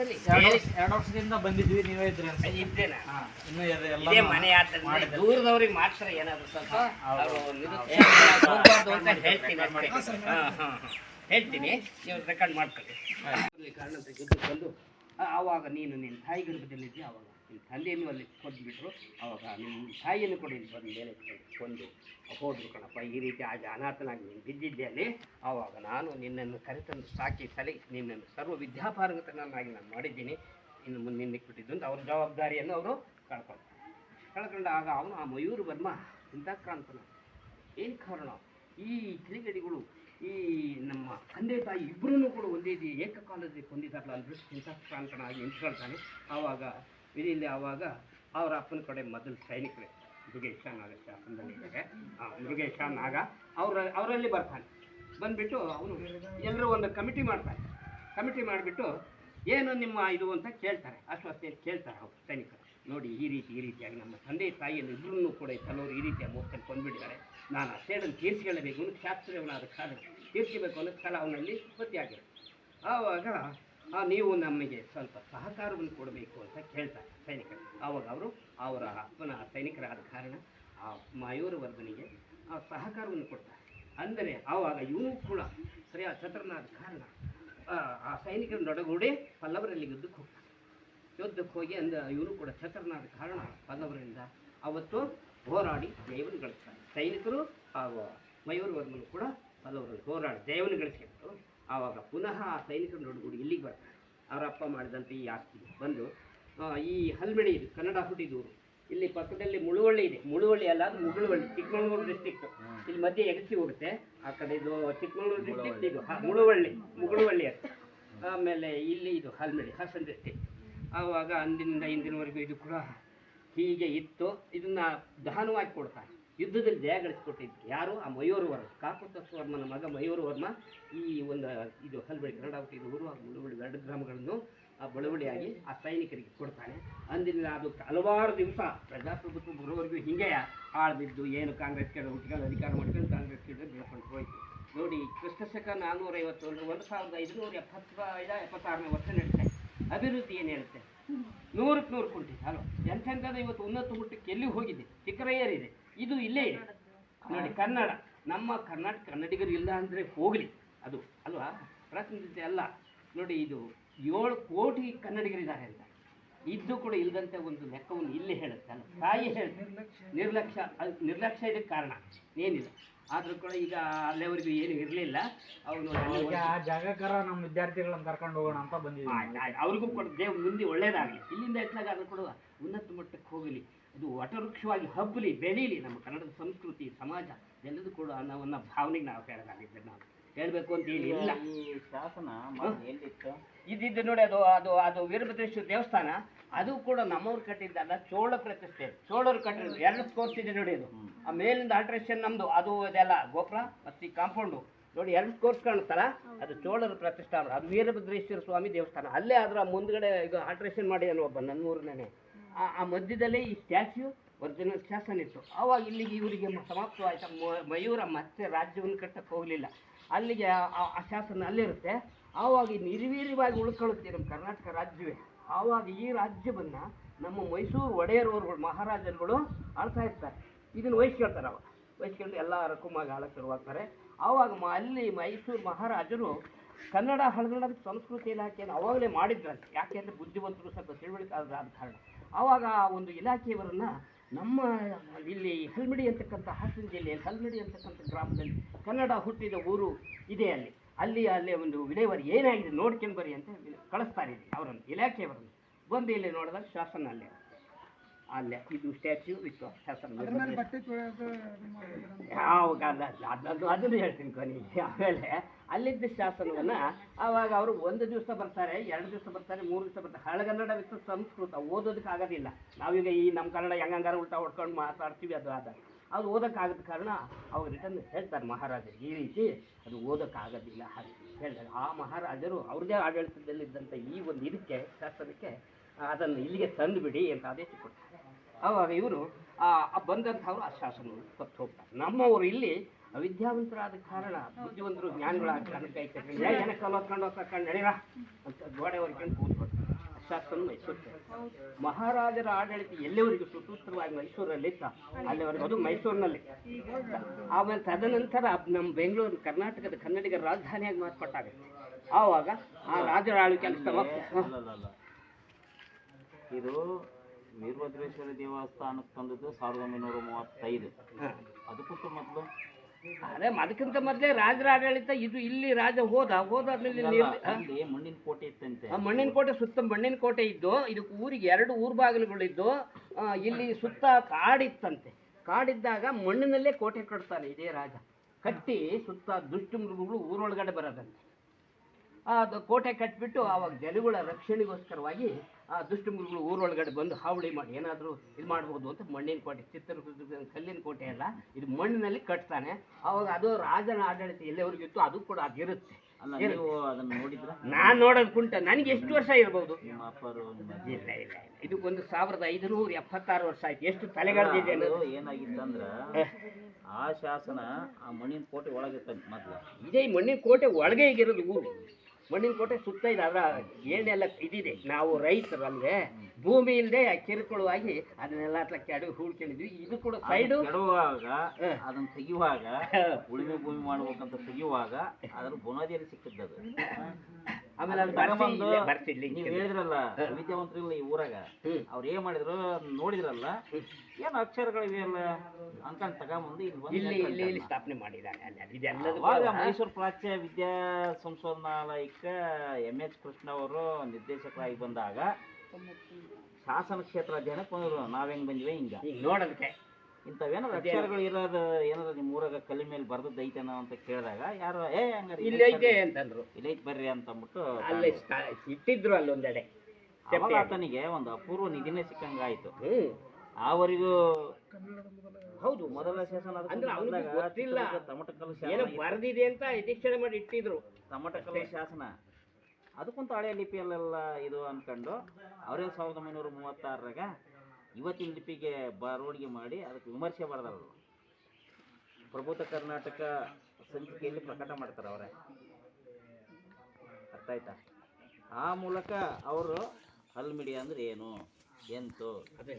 ಎರಡು ವರ್ಷದಿಂದ ಬಂದಿದ್ವಿ ನೀವೇ ಇದ್ರಿ ಅನ್ಸುತ್ತೆ. ಇದ್ದೇನಾ. ಇನ್ನು ಎಲ್ಲ ಇದೇ ಮನೆ. ದೂರದವ್ರಿಗೆ ಮಾತ್ರ ಏನಾದ್ರು ಸ್ವಲ್ಪ ಅವರು ಅಂತ ಹೇಳ್ತೀನಿ. ಹೇಳ್ತೀನಿ. ನೀವು ರೆಕಾರ್ಡ್ ಮಾಡ್ಕೊಳ್ಳಿ. ಬಂದು ಆವಾಗ ನೀನು ನಿನ್ನ ತಾಯಿ ಗರ್ಭದಲ್ಲಿದ್ದೆ ಆವಾಗ? ತಂದೆಯನ್ನು ಅಲ್ಲಿ ಕೊಂದುಬಿಟ್ರು. ಅವಾಗ ನಿಮ್ಮ ತಾಯಿಯನ್ನು ಕೂಡ ಇಲ್ಲಿ ಬಂದು ಮೇಲೆ ಕೊಂದು ಹೋದ್ರು ಕಣಪ್ಪ, ಈ ರೀತಿ ಆಗ ಅನಾಥನಾಗಿ ನೀನು ಬಿದ್ದಿದ್ದೆ ಅಲ್ಲಿ ಆವಾಗ ನಾನು ನಿನ್ನನ್ನು ಕರೆತಂದು ಸಾಕಿ ತಲೆ, ನಿನ್ನನ್ನು ಸರ್ವ ವಿದ್ಯಾಪಾರಂಗತನನ್ನಾಗಿ ನಾನು ಮಾಡಿದ್ದೀನಿ. ಇನ್ನು ಮುಂದೆ ನಿಕ್ಬಿಟ್ಟಿದ್ದು ಅಂತ ಅವ್ರ ಜವಾಬ್ದಾರಿಯನ್ನು ಅವರು ಕಳ್ಕೊಳ್ತಾರೆ ಕಳ್ಕೊಂಡು ಆಗ ಅವನು ಆ ಮಯೂರು ವರ್ಮ ಇಂಥ ಕ್ರಾಂತನ ಏನು ಕಾರಣ? ಈ ತಿಳಿಗಡಿಗಳು ಈ ನಮ್ಮ ತಂದೆ ತಾಯಿ ಇಬ್ಬರೂ ಕೂಡ ಒಂದೇ ಏಕಕಾಲದಲ್ಲಿ ಕೊಂದಿದ್ದಾರಲ್ಲ ಅಂದ್ರೆ ಇಂಥ ಕ್ರಾಂತನಾಗಿ ನಿಂತ್ಕೊಳ್ತಾನೆ ಆವಾಗ ಇದರಲ್ಲಿ ಆವಾಗ ಅವರ ಅಪ್ಪನ ಕಡೆ ಮೊದಲು ಸೈನಿಕರೇ. ಮೃಗೇಶ ನಾಗ ಶಾಸನದಲ್ಲಿ ಇದ್ದಾರೆ. ಆ, ಮೃಗೇಶ ನಾಗ ಅವರ ಅವರಲ್ಲಿ ಬರ್ತಾನೆ. ಬಂದ್ಬಿಟ್ಟು ಅವನು ಎಲ್ಲರೂ ಒಂದು ಕಮಿಟಿ ಮಾಡ್ತಾರೆ. ಕಮಿಟಿ ಮಾಡಿಬಿಟ್ಟು ಏನು ನಿಮ್ಮ ಇದು ಅಂತ ಕೇಳ್ತಾರೆ. ಅಶ್ವಸ್ಥೆಯಲ್ಲಿ ಕೇಳ್ತಾರೆ ಅವ್ರು ಸೈನಿಕರು. ನೋಡಿ ಈ ರೀತಿ ಈ ರೀತಿಯಾಗಿ ನಮ್ಮ ತಂದೆ ತಾಯಿಯಲ್ಲಿ ಇಬ್ಬರನ್ನು ಕೂಡ ಕೆಲವರು ಈ ರೀತಿಯ ಮೋಸದಲ್ಲಿ ಕೊಂದ್ಬಿಟ್ಟಿದ್ದಾರೆ. ನಾನು ಆ ಸೇಡನ್ನು ತೀರಿಸಿಕೊಳ್ಳಬೇಕು ಅನ್ನೋ ಶಾಸ್ತ್ರೀಯವನಾದ ಕಾಲ ತೀರಿಸಬೇಕು ಅನ್ನೋ ಸ್ಥಳ ಅವನಲ್ಲಿ ಉತ್ಪತ್ತಿಯಾಗಿದೆ. ಆವಾಗ ನೀವು ನಮಗೆ ಸ್ವಲ್ಪ ಸಹಕಾರವನ್ನು ಕೊಡಬೇಕು ಅಂತ ಕೇಳ್ತಾರೆ ಸೈನಿಕರು. ಆವಾಗ ಅವರು ಅವರ ಅಪ್ಪನ ಸೈನಿಕರಾದ ಕಾರಣ ಆ ಮಯೂರವರ್ಧನಿಗೆ ಆ ಸಹಕಾರವನ್ನು ಕೊಡ್ತಾರೆ. ಅಂದರೆ ಆವಾಗ ಇವನು ಕೂಡ ಸರಿಯಾದ ಚತುರನಾದ ಕಾರಣ ಆ, ಆ ಸೈನಿಕರ ನೊಡಗೂಡೆ ಪಲ್ಲವರಲ್ಲಿ ಯುದ್ಧಕ್ಕೆ ಹೋಗ್ತಾರೆ. ಯುದ್ಧಕ್ಕೆ ಹೋಗಿ ಅಂದ ಇವನು ಕೂಡ ಚತುರನಾದ ಕಾರಣ ಪಲ್ಲವರಿಂದ ಅವತ್ತು ಹೋರಾಡಿ ಜಯವನ್ನು ಗಳಿಸ್ತಾರೆ. ಸೈನಿಕರು ಹಾಗೂ ಮಯೂರವರ್ಮನು ಕೂಡ ಪಲ್ಲವರಲ್ಲಿ ಹೋರಾಡಿ ಜಯವನ್ನು ಗಳಿಸ್ಕೊಂಡು ಆವಾಗ ಪುನಃ ಆ ಸೈನಿಕರು ನೊಡಗೂಡಿ ಇಲ್ಲಿಗೆ ಬರ್ತಾರೆ ಅವರ ಅಪ್ಪ ಮಾಡಿದಂಥ ಈ ಆಸ್ತಿ. ಬಂದು ಈ ಹಲ್ಮೆಡಿ ಇದು ಕನ್ನಡ ಹುಟ್ಟಿದೂರು. ಇಲ್ಲಿ ಪಕ್ಕದಲ್ಲಿ ಮುಳುವಳ್ಳಿ ಇದೆ. ಮುಳುವಳ್ಳಿ ಅಲ್ಲ ಅದು ಮುಗುಳುವಳ್ಳಿ ಚಿಕ್ಕಮಗಳೂರು ಡಿಸ್ಟಿಕ್ಟ್ ಇಲ್ಲಿ ಮಧ್ಯೆ ಎಗಸಿ ಹೋಗುತ್ತೆ. ಆ ಕಡೆ ಇದು ಚಿಕ್ಕಮಗಳೂರು ಡಿಸ್ಟಿಕ್ಟ್ ಇದು ಮುಳುವಳ್ಳಿ ಮುಗುಳುವಳ್ಳಿ ಅಂತ. ಆಮೇಲೆ ಇಲ್ಲಿ ಇದು ಹಲ್ಮೆಡಿ ಹಾಸನ್ ಡಿಸ್ಟಿಕ್ ಆವಾಗ ಅಂದಿನಿಂದ ಇಂದಿನವರೆಗೂ ಇದು ಕೂಡ ಹೀಗೆ ಇತ್ತು. ಇದನ್ನ ದಹನವಾಗಿ ಕೊಡ್ತಾರೆ. ಯುದ್ಧದಲ್ಲಿ ಜಯ ಗಳಿಸ್ಕೊಟ್ಟಿದ್ದು ಯಾರು? ಆ ಮಯೂರ ವರ್ಮ. ಕಾಕುತಸ್ವರ್ಮನ ಮಗ ಮಯೂರ ವರ್ಮ ಈ ಒಂದು, ಇದು ಹಲ್ಬಳಿ ಹುಟ್ಟಿದ ಊರು ಹಾಗೂ ಮುಳುವಳ್ಳಿ ಎರಡು ಗ್ರಾಮಗಳನ್ನು ಆ ಬಳುವಳಿಯಾಗಿ ಆ ಸೈನಿಕರಿಗೆ ಕೊಡ್ತಾನೆ. ಅಂದಿನ ಅದು ಹಲವಾರು ದಿವಸ ಪ್ರಜಾಪ್ರಭುತ್ವ ಬರೋವರೆಗೂ ಹಿಂಗೆ ಆಳ್ಬಿದ್ದು, ಏನು ಕಾಂಗ್ರೆಸ್ ಕೆಲವು ಹುಟ್ಟಿಕೊಂಡು ಅಧಿಕಾರ ಮಾಡ್ಕೊಂಡು ಕಾಂಗ್ರೆಸ್ ಕೇಳಿದ್ರೆ ಬೆಳ್ಕೊಂಡು ಹೋಯ್ತು. ನೋಡಿ ಕ್ರಿಸ್ತ ಶಕ ನಾನ್ನೂರ ಐವತ್ತೊಂದು ಒಂದು ಸಾವಿರದ ಐದುನೂರ ಎಪ್ಪತ್ತೈದ ಎಪ್ಪತ್ತಾರನೇ ವರ್ಷ ನಡೀತಾ ಅಭಿವೃದ್ಧಿ ಏನು ಹೇಳುತ್ತೆ? ನೂರಕ್ಕೆ ನೂರು ಕುಂಟಿದೆ ಅಲ್ವಾ ಎಂಥೆಂಥದ್ದು ಇವತ್ತು ಉನ್ನತ ಮಟ್ಟಕ್ಕೆ ಎಲ್ಲಿ ಹೋಗಿದೆ? ಚಿಕ್ಕರಯ್ಯರಿದೆ. ಇದು ಇಲ್ಲೇ ಇದೆ. ನೋಡಿ ಕನ್ನಡ. ನಮ್ಮ ಕರ್ನಾಟಕ ಕನ್ನಡಿಗರು ಇಲ್ಲ ಅಂದರೆ ಹೋಗಲಿ. ಅದು ಅಲ್ವಾ? ಪ್ರಾತಿನಿಧ್ಯ ಅಲ್ಲ. ನೋಡಿ ಇದು ಏಳು ಕೋಟಿ ಕನ್ನಡಿಗರಿದ್ದಾರೆ ಅಂತ. ಇದ್ದು ಕೂಡ ಇಲ್ಲದಂತೆ ಒಂದು ಲೆಕ್ಕವನ್ನು ಇಲ್ಲಿ ಹೇಳುತ್ತೆ ಅಲ್ಲ. ತಾಯಿ ಹೇಳುತ್ತೆ. ನಿರ್ಲಕ್ಷ್ಯ. ಅದು ನಿರ್ಲಕ್ಷ್ಯ ಇದಕ್ಕೆ ಕಾರಣ ಏನಿಲ್ಲ. ಆದರೂ ಕೂಡ ಈಗ ಅಲ್ಲಿವರೆಗೂ ಏನು ಇರಲಿಲ್ಲ. ಅವನು ಜಾಗಕರ ಆ ಜಾಗಕ್ಕಾರ ನಮ್ಮ ವಿದ್ಯಾರ್ಥಿಗಳನ್ನು ಕರ್ಕೊಂಡು ಹೋಗೋಣ ಅಂತ ಬಂದಿದ್ದೀವಿ. ಅವ್ರಿಗೂ ಕೂಡ ದೇವ್ ಮುಂದೆ ಒಳ್ಳೇದಾಗಲಿ. ಇಲ್ಲಿಂದ ಎತ್ತಲಾಗ ಅದು ಕೂಡ ಉನ್ನತ ಮಟ್ಟಕ್ಕೆ ಹೋಗಲಿ. ಅದು ವಟವೃಕ್ಷವಾಗಿ ಹಬ್ಬಲಿ ಬೆಳೀಲಿ ನಮ್ಮ ಕನ್ನಡದ ಸಂಸ್ಕೃತಿ ಸಮಾಜ ಎಲ್ಲದೂ ಕೂಡ ಅನ್ನೋ ಒಂದು ಭಾವನೆಗೆ ನಾವು ಹೇಳೋದಾಗಿದ್ದೆ ನಾವು. ಹೇಳಬೇಕು ಅಂತ ಹೇಳಿ ಇಲ್ಲ. ಈ ಶಾಸನ ಎಲ್ಲಿತ್ತು? ಇದಿದ್ದು ನೋಡಿ ಅದು ಅದು ಅದು ವೀರಭದ್ರೇಶ್ವರ ದೇವಸ್ಥಾನ ಅದು ಕೂಡ ನಮ್ಮವ್ರು ಕಟ್ಟಿದ್ದಲ್ಲ ಚೋಳ ಪ್ರತಿಷ್ಠೆ. ಚೋಳರು ಕಟ್ಟಿರೋದು ಎರಡು ಸ್ಕೋರ್ಸ್ ಇದೆ ನೋಡಿ ಅದು. ಆ ಮೇಲಿಂದ ಆಲ್ಟ್ರೇಷನ್ ನಮ್ದು ಅದು ಇದೆಲ್ಲ ಗೋಪುರ ಮತ್ತು ಈ ಕಾಂಪೌಂಡು ನೋಡಿ ಎರಡು ಸ್ಕೋರ್ಸ್ ಕಾಣುತ್ತಲ್ಲ? ಅದು ಚೋಳರ ಪ್ರತಿಷ್ಠಾನ ಅದು ವೀರಭದ್ರೇಶ್ವರ ಸ್ವಾಮಿ ದೇವಸ್ಥಾನ. ಅಲ್ಲೇ ಅದರ ಮುಂದ್ಗಡೆ ಈಗ ಆಲ್ಟ್ರೇಷನ್ ಮಾಡಿ ಒಬ್ಬ ನನ್ನೂರನೇ ಆ ಮಧ್ಯದಲ್ಲೇ ಈ ಸ್ಟ್ಯಾಚ್ಯೂ ಒರಿಜಿನಲ್ ಶಾಸನ ಇತ್ತು ಆವಾಗ ಇಲ್ಲಿಗೆ ಇವರಿಗೆ ಸಮಾಪ್ತವಾಯಿತು. ಮಯೂರ ಮತ್ತೆ ರಾಜ್ಯವನ್ನು ಕಟ್ಟಕ್ಕೆ ಹೋಗಲಿಲ್ಲ. ಅಲ್ಲಿಗೆ ಆ- ಶಾಸನ ಅಲ್ಲಿರುತ್ತೆ. ಆವಾಗ ನಿರ್ವೀರ್ಯವಾಗಿ ಉಳ್ಕೊಳ್ಳುತ್ತೆ ನಮ್ಮ ಕರ್ನಾಟಕ ರಾಜ್ಯವೇ. ಆವಾಗ ಈ ರಾಜ್ಯವನ್ನು ನಮ್ಮ ಮೈಸೂರು ಒಡೆಯರವರುಗಳು, ಮಹಾರಾಜರುಗಳು ಆಳ್ತಾ ಇರ್ತಾರೆ. ಇದನ್ನು ವಹಿಸ್ಕೊಳ್ತಾರೆ ಅವಾಗ. ವಹಿಸ್ಕೊಂಡು ಎಲ್ಲ ರಕುಮಾಗಿ ಆಳಕ್ಕೆ ಶುರುವಾಗ್ತಾರೆ. ಆವಾಗ ಅಲ್ಲಿ ಮೈಸೂರು ಮಹಾರಾಜರು ಕನ್ನಡ ಹಳಗನ್ನಡದ ಸಂಸ್ಕೃತಿ ಇಲಾಖೆಯನ್ನು ಅವಾಗಲೇ ಮಾಡಿದ್ರಂತೆ. ಯಾಕೆಂದರೆ ಬುದ್ಧಿವಂತರು ಸ್ವಲ್ಪ ತಿಳುವಳಿಕೆ ಆದ ಕಾರಣ. ಆವಾಗ ಆ ಒಂದು ಇಲಾಖೆಯವರನ್ನು ನಮ್ಮ ಇಲ್ಲಿ ಹಲ್ಮಿಡಿ ಅಂತಕ್ಕಂಥ ಹಾಸನ ಜಿಲ್ಲೆಯಲ್ಲಿ ಹಲ್ಮಿಡಿ ಅಂತಕ್ಕಂಥ ಗ್ರಾಮದಲ್ಲಿ ಕನ್ನಡ ಹುಟ್ಟಿದ ಊರು ಇದೆ ಅಲ್ಲಿ. ಅಲ್ಲಿ ಅಲ್ಲಿ ಒಂದು ವಿಲೇವಾರಿ ಏನಾಗಿದೆ ನೋಡ್ಕೊಂಡು ಬರ್ರಿ ಅಂತ ಕಳಿಸ್ತಾರೆ ಇಲ್ಲಿ ಅವರನ್ನು ಇಲಾಖೆಯವರನ್ನು. ಬಂದು ಇಲ್ಲಿ ನೋಡಿದಾಗ ಶಾಸನ ಅಲ್ಲೇ. ಅಲ್ಲೇ ಇದು ಸ್ಟ್ಯಾಚ್ಯೂ ಇತ್ತು ಶಾಸನ ಯಾವಾಗ ಅದನ್ನು ಹೇಳ್ತೀನಿ ಕೊನೆಗೆ ಆಮೇಲೆ ಅಲ್ಲಿದ್ದ ಶಾಸನವನ್ನು ಆವಾಗ ಅವರು ಒಂದು ದಿವಸ ಬರ್ತಾರೆ, ಎರಡು ದಿವಸ ಬರ್ತಾರೆ, ಮೂರು ದಿವಸ ಬರ್ತಾರೆ. ಹಳಗನ್ನಡ ವಿತ್ ಸಂಸ್ಕೃತ ಓದೋದಕ್ಕೆ ಆಗೋದಿಲ್ಲ. ನಾವೀಗ ಈ ನಮ್ಮ ಕನ್ನಡ ಹೆಂಗಂಗಾರ ಉಲ್ಟಾ ಹೊಡ್ಕೊಂಡು ಮಾತಾಡ್ತೀವಿ, ಅದು ಅದ ಅದು ಓದೋಕ್ಕಾಗದ ಕಾರಣ ಅವ್ರು ರಿಟರ್ನ್ ಹೇಳ್ತಾರೆ ಮಹಾರಾಜರು. ಈ ರೀತಿ ಅದು ಓದೋಕ್ಕಾಗೋದಿಲ್ಲ ಹಾಗೆ ಹೇಳ್ತಾರೆ. ಆ ಮಹಾರಾಜರು ಅವ್ರದೇ ಆಡಳಿತದಲ್ಲಿದ್ದಂಥ ಈ ಒಂದು ಇದಕ್ಕೆ, ಶಾಸನಕ್ಕೆ ಅದನ್ನು ಇಲ್ಲಿಗೆ ತಂದುಬಿಡಿ ಅಂತ ಆದೇಶ ಕೊಡ್ತಾರೆ. ಅವಾಗ ಇವರು ಬಂದಂಥವ್ರು ಆ ಶಾಸನವನ್ನು ಕೊಟ್ಟು ಹೋಗ್ತಾರೆ. ನಮ್ಮವರು ಇಲ್ಲಿ ಅವಿದ್ಯಾವಂತರಾದ ಕಾರಣ ಬುದ್ಧಿವಂತರು ಜ್ಞಾನಿಗಳ ಏನಕ್ಕೆ ಹೋಗ್ಕೊಂಡು ನಡೀರಾ? ಅಂತ ಗೋಡೆ ಹೊರ್ಕೊಂಡು ಕೂತ್ಕೊಡ್ತಾರೆ ಶಾಸನ ಮೈಸೂರು ಮಹಾರಾಜರ ಆಡಳಿತ ಎಲ್ಲಿವರೆಗೂ ಸುಸೂತ್ರವಾಗಿ ಮೈಸೂರಲ್ಲಿತ್ತ? ಅಲ್ಲಿವರೆಗೂ. ಅದು ಮೈಸೂರಿನಲ್ಲಿ. ಆಮೇಲೆ ತದನಂತರ ನಮ್ಮ ಬೆಂಗಳೂರು ಕರ್ನಾಟಕದ ಕನ್ನಡಿಗರ ರಾಜಧಾನಿಯಾಗಿ ಮಾರ್ಪಟ್ಟಾಗ ಆವಾಗ ಆ ರಾಜರ ಆಳ್ವಿಕೆ. ಅಲ್ಲಲ್ಲ ಇದು ವೀರಭದ್ರೇಶ್ವರ ದೇವಸ್ಥಾನಕ್ಕೆ ತಂದದ್ದು ಸಾವಿರದ ಒಂಬೈನೂರ ಮೂವತ್ತೈದು. ಅದಕ್ಕೂ ಮೊದಲು ಅದೇ ಅದಕ್ಕಿಂತ ಮೊದಲೇ ರಾಜರ ಆಡಳಿತ ಇದು ಇಲ್ಲಿ ರಾಜ ಹೋದ ಹೋದಾದ್ಮೇಲೆ ಇಲ್ಲಿ ಮಣ್ಣಿನ ಕೋಟೆ ಇತ್ತಂತೆ. ಆ ಮಣ್ಣಿನ ಕೋಟೆ ಸುತ್ತ ಮಣ್ಣಿನ ಕೋಟೆ ಇದ್ದು ಇದಕ್ಕೆ ಊರಿಗೆ ಎರಡು ಊರ್ ಬಾಗಿಲುಗಳಿದ್ದು ಇಲ್ಲಿ ಸುತ್ತ ಕಾಡಿತ್ತಂತೆ. ಕಾಡಿದ್ದಾಗ ಮಣ್ಣಿನಲ್ಲೇ ಕೋಟೆ ಕಟ್ತಾನೆ ಇದೇ ರಾಜ. ಕಟ್ಟಿ ಸುತ್ತ ದುಷ್ಟ ಮೃಗಗಳು ಊರೊಳಗಡೆ ಬರೋದಂತೆ. ಅದು ಕೋಟೆ ಕಟ್ಬಿಟ್ಟು ಆವಾಗ ಜನಗಳ ರಕ್ಷಣೆಗೋಸ್ಕರವಾಗಿ ಆ ದುಷ್ಟ ಮೃಗಗಳು ಊರೊಳಗಡೆ ಬಂದು ಹಾವಳಿ ಮಾಡಿ ಏನಾದರೂ ಇದು ಮಾಡ್ಬೋದು ಅಂತ ಮಣ್ಣಿನ ಕೋಟೆ ಚಿತ್ರದುರ್ಗದ ಕಲ್ಲಿನ ಕೋಟೆ ಅಲ್ಲ ಇದು ಮಣ್ಣಿನಲ್ಲಿ ಕಟ್ತಾನೆ. ಆವಾಗ ಅದು ರಾಜನ ಆಡಳಿತ ಎಲ್ಲಿವರೆಗೂ ಇತ್ತು ಅದು ಕೂಡ ಅದಿರುತ್ತೆ. ನಾನು ನೋಡೋದು ಕುಂಟ. ನನಗೆ ಎಷ್ಟು ವರ್ಷ ಇರ್ಬೋದು? ಇಲ್ಲ ಇಲ್ಲ ಇದಕ್ಕೊಂದು ಸಾವಿರದ ಐದುನೂರ ಎಪ್ಪತ್ತಾರು ವರ್ಷ ಆಯ್ತು. ಎಷ್ಟು ಅನ್ನೋದು. ಏನಾಗಿತ್ತಂದ್ರ ಆ ಶಾಸನ ಆ ಮಣ್ಣಿನ ಕೋಟೆ ಒಳಗೆ ಮೊದ್ಲು. ಇದೇ ಮಣ್ಣಿನ ಕೋಟೆ ಒಳಗೆ ಈಗಿರೋದು ಊರು. ಮಣ್ಣಿನ ಕೋಟೆ ಸುತ್ತ ಇದೆ ಅದರ ಏನೆಲ್ಲ ಇದಿದೆ. ನಾವು ರೈತರು ಅಲ್ಲದೆ ಭೂಮಿ ಇಲ್ಲದೆ ಕಿರುಕುಳವಾಗಿ ಅದನ್ನೆಲ್ಲ ಕೆಡವಿ ಹೂಡ್ಕೊಂಡಿದ್ವಿ. ಇದು ಕೂಡ ಸೈಡು ಕೆಡುವಾಗ ಅದನ್ನ ತೆಗೆಯುವಾಗ ಉಳುಮೆ ಭೂಮಿ ಮಾಡಬೇಕಂತ ತೆಗೆಯುವಾಗ ಅದ್ರ ಬುನಾದಿಯಲ್ಲಿ ಸಿಕ್ಕಿದ್ದದು. ಆಮೇಲೆ ಅದು ತಗೊಂಬಂದು ನೀವು ಹೇಳಿದ್ರಲ್ಲ ನೀವ್ ಇಲ್ಲ ಈ ಊರಾಗ ಅವ್ರು ಏನ್ ಮಾಡಿದ್ರು ನೋಡಿದ್ರಲ್ಲ ಏನ್ ಅಕ್ಷರಗಳಿವೆಯಲ್ಲ ಅನ್ಕೊಂಡ್ ತಗೊಂಬಂದು ಇಲ್ಲಿ ಇಲ್ಲಿ ಇಲ್ಲಿ ಇಲ್ಲಿ ಸ್ಥಾಪನೆ ಮಾಡಿದ್ದಾರೆ ಅಲ್ಲಿ ಅಲ್ಲಿ ಇದೆಲ್ಲದೂ ಮೈಸೂರು ಪ್ರಾಚ್ಯ ವಿದ್ಯಾ ಸಂಶೋಧನಾಲಯಕ್ಕ ಎಂ ಎಚ್ ಕೃಷ್ಣ ಅವರು ನಿರ್ದೇಶಕರಾಗಿ ಬಂದಾಗ ಶಾಸನ ಕ್ಷೇತ್ರ ಅಧ್ಯಯನಕ್ಕೆ ಬಂದರು ನಾವ್ ಹೆಂಗ್ ಬಂದ್ವಿ ಹಿಂಗ? ಈಗ ನೋಡೋದಕ್ಕೆ. ಇಂಥವೇನಾದ್ರು ಅಕ್ಷರಗಳು ಇರೋದು ಏನಾದ್ರು ನಿಮ್ಮ ಊರಾಗ ಕಲ್ಲಿ ಮೇಲೆ ಬರ್ದದ್ದು ಐತೇನೋ ಅಂತ ಕೇಳಿದಾಗ ಯಾರು ಏ ಹಂಗಾರೆ ಇಲ್ಲಿ ಐತೆ ಅಂತಂದ್ರು. ಇಲ್ಲಿ ಐತೆ ಬರ್ರಿ ಅಂತ ಅಂದ್ಬಿಟ್ಟು ಅಲ್ಲಿ ಸ್ಟ- ಇಟ್ಟಿದ್ರು ಅಲ್ಲೊಂದೆಡೆ. ಅವಾಗ ಆತನಿಗೆ ಒಂದು ಅಪೂರ್ವ ನಿಧಿನೇ ಸಿಕ್ಕಂಗಾಯ್ತು. ಆವರಿಗೂ ಆವರೆಗೂ ಹೌದು. ಮೊದಲ ಶಾಸನ ಅದಕ್ಕೆ ಅಂದ್ರೆ ಅವ್ನಿಗೆ ಬಂದಾಗ ಗೊತ್ತಿಲ್ಲ. ಚಿತ್ರದುರ್ಗ ತಮಟಕಲ್ಲು ಏನೋ ಶಾಸನ ಬರ್ದಿದೆ ಅಂತ ನಿರೀಕ್ಷಣೆ ಮಾಡಿ ಇಟ್ಟಿದ್ರು. ತಮಟಕಲ್ಲು ಶಾಸನ. ಅದಕ್ಕಂತ ಹಳೆ ಲಿಪಿಯಲ್ಲೆಲ್ಲ ಇದು ಅನ್ಕೊಂಡು ಅವರೇ ಸಾವಿರದ ಒಂಬೈನೂರ ಮೂವತ್ತಾರರಾಗ ಇವತ್ತಿನ ಲಿಪಿಗೆ ಬರವಣಿಗೆ ಮಾಡಿ ಅದಕ್ಕೆ ವಿಮರ್ಶೆ ಬರೆದವರು ಪ್ರಭುತ ಕರ್ನಾಟಕ ಸಂಚಿಕೆಯಲ್ಲಿ ಪ್ರಕಟ ಮಾಡ್ತಾರೆ ಅವರೇ. ಅರ್ಥ ಆಯ್ತಾ? ಆ ಮೂಲಕ ಅವರು ಹಲ್ಮಿಡಿ ಅಂದ್ರೆ ಏನು? ಎಂತು? ಅದು